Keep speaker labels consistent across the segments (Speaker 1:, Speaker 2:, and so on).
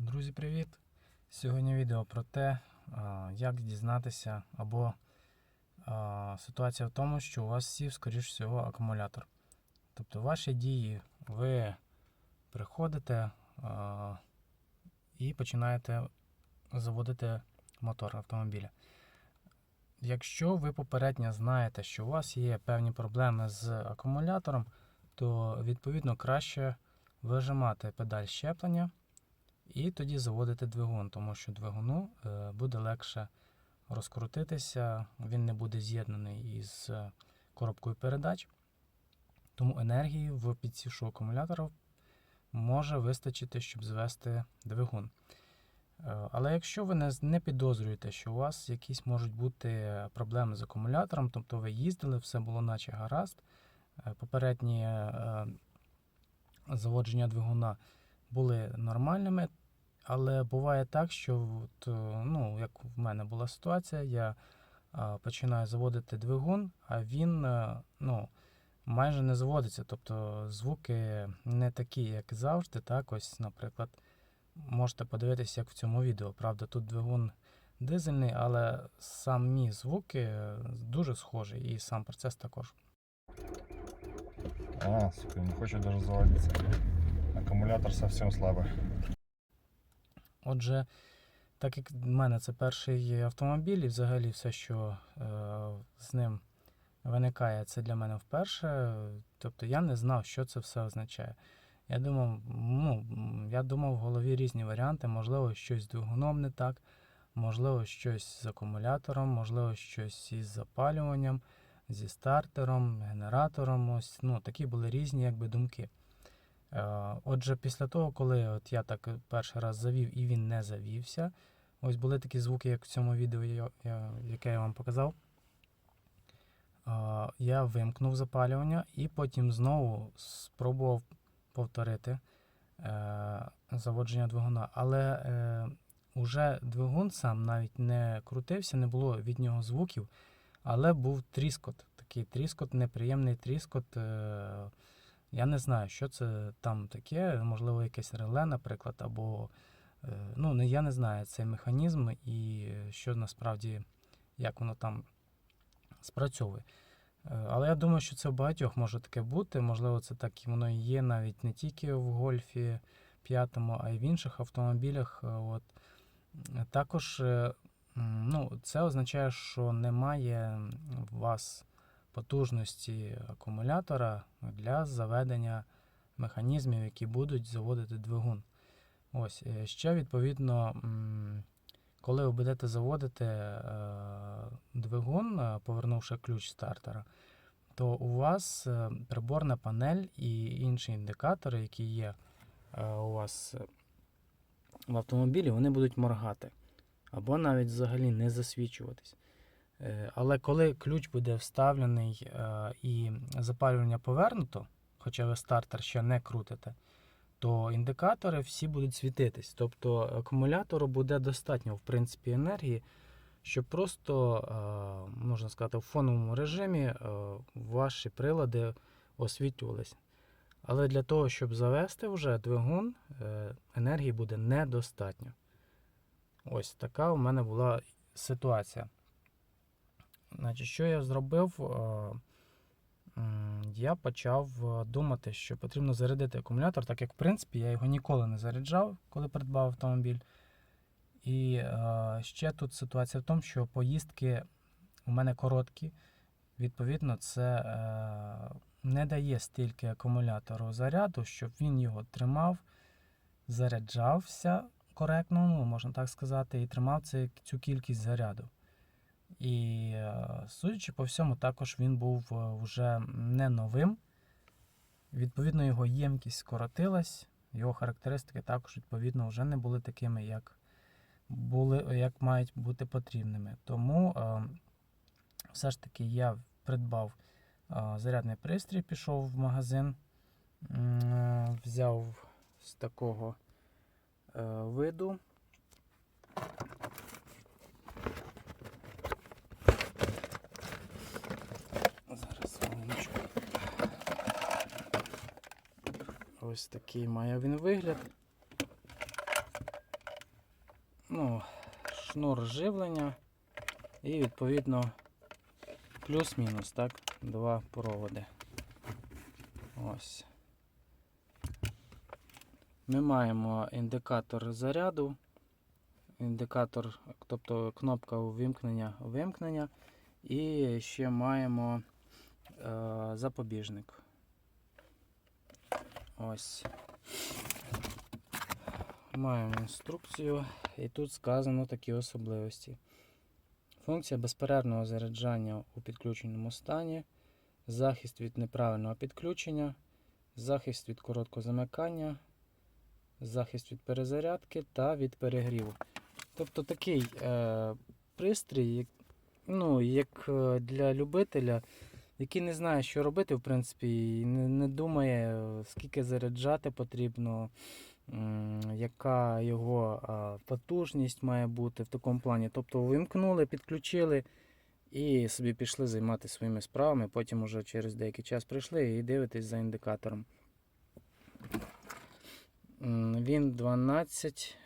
Speaker 1: Друзі, привіт! Сьогодні відео про те, як дізнатися, або ситуація в тому, що у вас сів, скоріш всього, акумулятор. Тобто ваші дії, ви приходите і починаєте заводити мотор автомобіля. Якщо ви попередньо знаєте, що у вас є певні проблеми з акумулятором, то відповідно краще вижимати педаль щеплення і тоді заводити двигун, тому що двигуну е, буде легше розкрутитися, він не буде з'єднаний із е, коробкою передач. Тому енергії в підсівшу акумулятора може вистачити, щоб звести двигун. Е, Але якщо ви не, підозрюєте, що у вас якісь можуть бути проблеми з акумулятором, тобто ви їздили, все було наче гаразд, попередні заводження двигуна були нормальними, але буває так, що от, е, ну, як в мене була ситуація, я починаю заводити двигун, а він е, ну, майже не заводиться. Тобто звуки не такі, як завжди. Так, ось, наприклад, можете подивитися, як в цьому відео. Правда, тут двигун дизельний, але самі звуки е, дуже схожі, і сам процес також.
Speaker 2: А, сука, не хочет даже заводиться. Аккумулятор совсем слабый.
Speaker 1: Отже, так як в мене це перший автомобіль, і взагалі все, що е, з ним виникає, це для мене вперше. Тобто я не знав, що це все означає. Я думав, ну, я думав в голові різні варіанти, можливо, щось з двигуном не так, можливо, щось з акумулятором, можливо, щось із запалюванням, зі стартером, генератором. Ось, ну, такі були різні якби, думки. Е, Отже, після того, коли от я так перший раз завів і він не завівся, ось були такі звуки, як в цьому відео, яке я вам показав. Е, Я вимкнув запалювання і потім знову спробував повторити е, заводження двигуна. Але е, уже двигун сам навіть не крутився, не було від нього звуків, але був тріскот. Такий тріскот, неприємний тріскот. Я не знаю, що це там таке, можливо, якесь реле, наприклад, або е, ну, я не знаю цей механізм і що насправді, як воно там спрацьовує. Е, Але я думаю, що це в багатьох може таке бути. Можливо, це так і воно і є навіть не тільки в гольфі п'ятому, а й в інших автомобілях. Е, От. Також ну, це означає, що немає у вас потужності акумулятора для заведення механізмів, які будуть заводити двигун. Ось, е, ще відповідно, коли ви будете заводити е, двигун, е, повернувши ключ стартера, то у вас приборна панель і інші індикатори, які є у вас в автомобілі, вони будуть моргати або навіть взагалі не засвічуватись. Е, Але коли ключ буде вставлений е, і запалювання повернуто, хоча ви стартер ще не крутите, то індикатори всі будуть світитись. Тобто акумулятору буде достатньо в принципі, енергії, щоб просто, е, можна сказати, в фоновому режимі ваші прилади освітлювалися. Але для того, щоб завести вже двигун, енергії буде недостатньо. Ось така у мене була ситуація. Значить, що я зробив? Е, Я почав е, думати, що потрібно зарядити акумулятор, так як, в принципі, я його ніколи не заряджав, коли придбав автомобіль. І е, ще тут ситуація в тому, що поїздки у мене короткі. Відповідно, це не дає стільки акумулятору заряду, щоб він його тримав, заряджався коректно, ну, можна так сказати, і тримав цю кількість заряду. І, е, судячи по всьому, також він був е, вже не новим. Відповідно, його ємкість скоротилась, його характеристики також, відповідно, вже не були такими, як, були, як мають бути потрібними. Тому е, все ж таки я придбав зарядний пристрій, пішов в магазин, взяв з такого виду. Зараз хвилиночку. Ось такий має він вигляд. ну, шнур живлення і відповідно плюс-мінус, так, два проводи. Ось. Ми маємо індикатор заряду, індикатор, тобто кнопка увімкнення, вимкнення, і ще маємо е, запобіжник. Ось. Маємо інструкцію, і тут сказано такі особливості. Функція безперервного заряджання у підключеному стані, захист від неправильного підключення, захист від короткого замикання, захист від перезарядки та від перегріву. Тобто такий е, пристрій, ну, як е, для любителя, який не знає, що робити, в принципі, і не, думає, е, скільки заряджати потрібно, яка його потужність має бути в такому плані. Тобто вимкнули, підключили і собі пішли займатися своїми справами. Потім уже через деякий час прийшли і дивитесь за індикатором. Він 12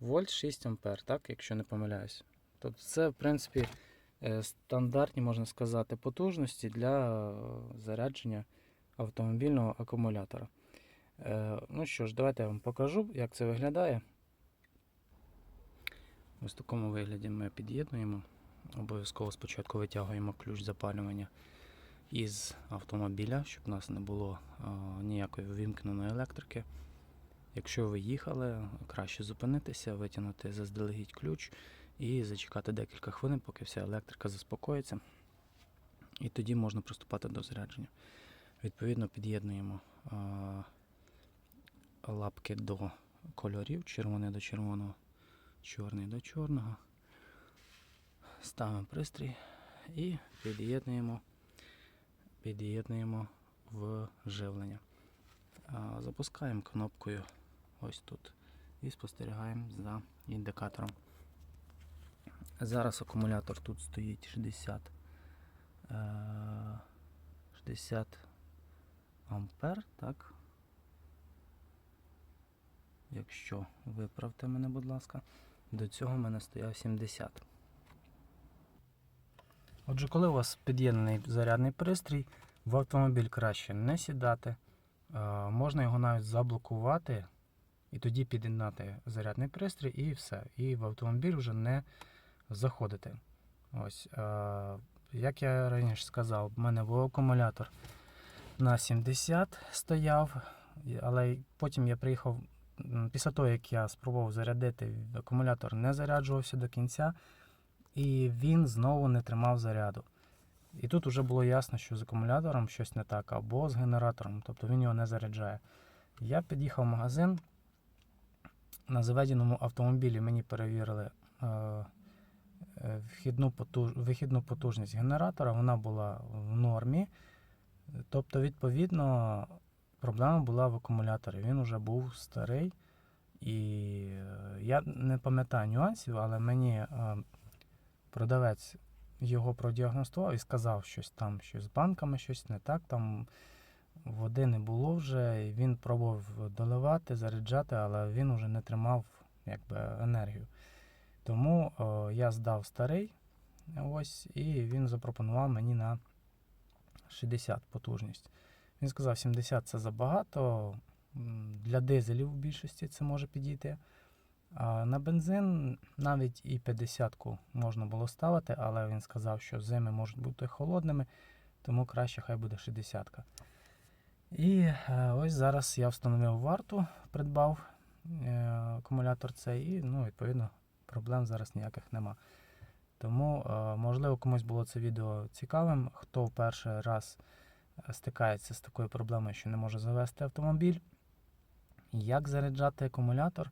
Speaker 1: вольт 6 ампер, так, якщо не помиляюсь. Тобто це, в принципі, стандартні, можна сказати, потужності для е, зарядження автомобільного акумулятора. Е, Ну що ж, давайте я вам покажу, як це виглядає. Ось в такому вигляді ми під'єднуємо. Обов'язково спочатку витягуємо ключ запалювання із автомобіля, щоб у нас не було е, ніякої вимкненої електрики. Якщо ви їхали, краще зупинитися, витягнути заздалегідь ключ і зачекати декілька хвилин, поки вся електрика заспокоїться. І тоді можна приступати до зарядження. Відповідно, під'єднуємо лапки до кольорів, червоний до червоного, чорний до чорного. Ставимо пристрій і під'єднуємо, під'єднуємо в живлення. Запускаємо кнопкою ось тут і спостерігаємо за індикатором. Зараз акумулятор тут стоїть 60, е, 60 ампер, так? Якщо виправте мене, будь ласка, до цього в мене стояв 70. Отже, коли у вас під'єднаний зарядний пристрій, в автомобіль краще не сідати. Е, Можна його навіть заблокувати і тоді під'єднати зарядний пристрій і все. І в автомобіль вже не заходити. Ось, е, як я раніше сказав, в мене був акумулятор на 70 стояв, але потім я приїхав після того, як я спробував зарядити, акумулятор не заряджувався до кінця, і він знову не тримав заряду. І тут вже було ясно, що з акумулятором щось не так, або з генератором, тобто він його не заряджає. Я під'їхав в магазин. На заведеному автомобілі мені перевірили е, вхідну потуж... вихідну потужність генератора, вона була в нормі. Тобто, відповідно, проблема була в акумуляторі. Він вже був старий. І е, я не пам'ятаю нюансів, але мені е, продавець його продіагностував і сказав, щось там, щось з банками, щось не так. Там води не було вже, і він пробував доливати, заряджати, але він вже не тримав якби, енергію. Тому о, я здав старий, ось, і він запропонував мені на 60 потужність. Він сказав, 70 це забагато. Для дизелів в більшості це може підійти. А на бензин навіть і 50-ку можна було ставити, але він сказав, що зими можуть бути холодними, тому краще хай буде 60-ка. І е, ось зараз я встановив варту, придбав е, акумулятор цей, і ну, відповідно проблем зараз ніяких нема. Тому, е, можливо, комусь було це відео цікавим, хто в перший раз е, стикається з такою проблемою, що не може завести автомобіль. Як заряджати акумулятор?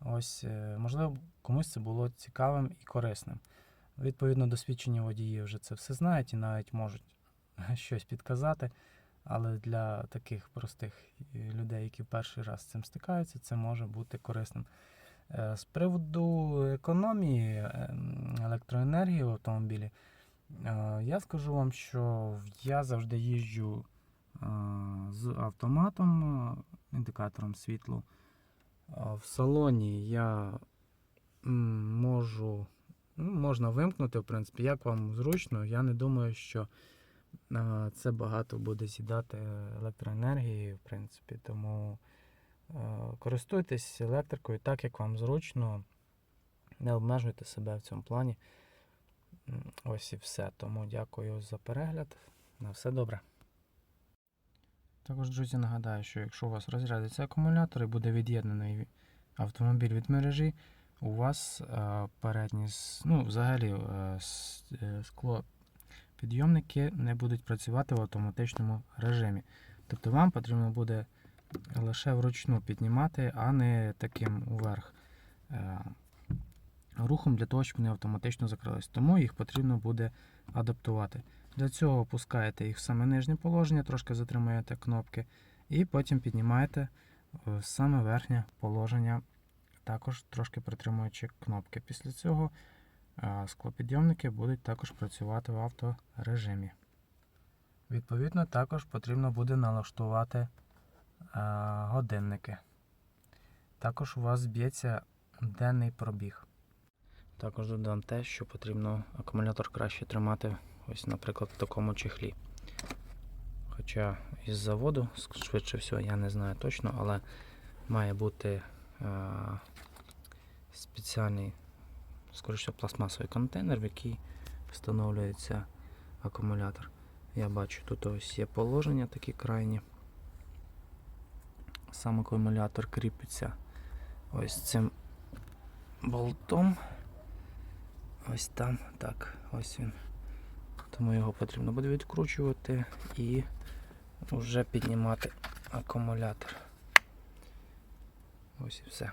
Speaker 1: Ось, е, можливо, комусь це було цікавим і корисним. Відповідно, досвідчені водії вже це все знають і навіть можуть щось підказати. Але для таких простих людей, які перший раз з цим стикаються, це може бути корисним. Е, З приводу економії ем, електроенергії в автомобілі, е, я скажу вам, що я завжди їжджу е, з автоматом, індикатором світлу. В салоні я можу, ну, можна вимкнути, в принципі, як вам зручно. Я не думаю, що це багато буде з'їдати електроенергії, в принципі. Тому користуйтесь електрикою так, як вам зручно. Не обмежуйте себе в цьому плані. Ось і все. Тому дякую за перегляд. На все добре. Також, друзі, нагадаю, що якщо у вас розрядиться акумулятор і буде від'єднаний автомобіль від мережі, у вас е, передні, ну, взагалі е, е, скло підйомники не будуть працювати в автоматичному режимі. Тобто вам потрібно буде лише вручну піднімати, а не таким уверх е, рухом для того, щоб вони автоматично закрились. Тому їх потрібно буде адаптувати. Для цього опускаєте їх в саме нижнє положення, трошки затримуєте кнопки, і потім піднімаєте в саме верхнє положення, також трошки притримуючи кнопки. Після цього е, склопідйомники будуть також працювати в авторежимі. Відповідно, також потрібно буде налаштувати е, годинники. Також у вас зб'ється денний пробіг. Також додам те, що потрібно акумулятор краще тримати, ось, наприклад, в такому чехлі. Хоча із заводу, швидше всього, я не знаю точно, але має бути е, спеціальний, скоріше, пластмасовий контейнер, в який встановлюється акумулятор. Я бачу, тут ось є положення такі крайні. Сам акумулятор кріпиться ось цим болтом. Ось там, так, ось він. Тому його потрібно буде відкручувати і вже піднімати акумулятор. Ось і все.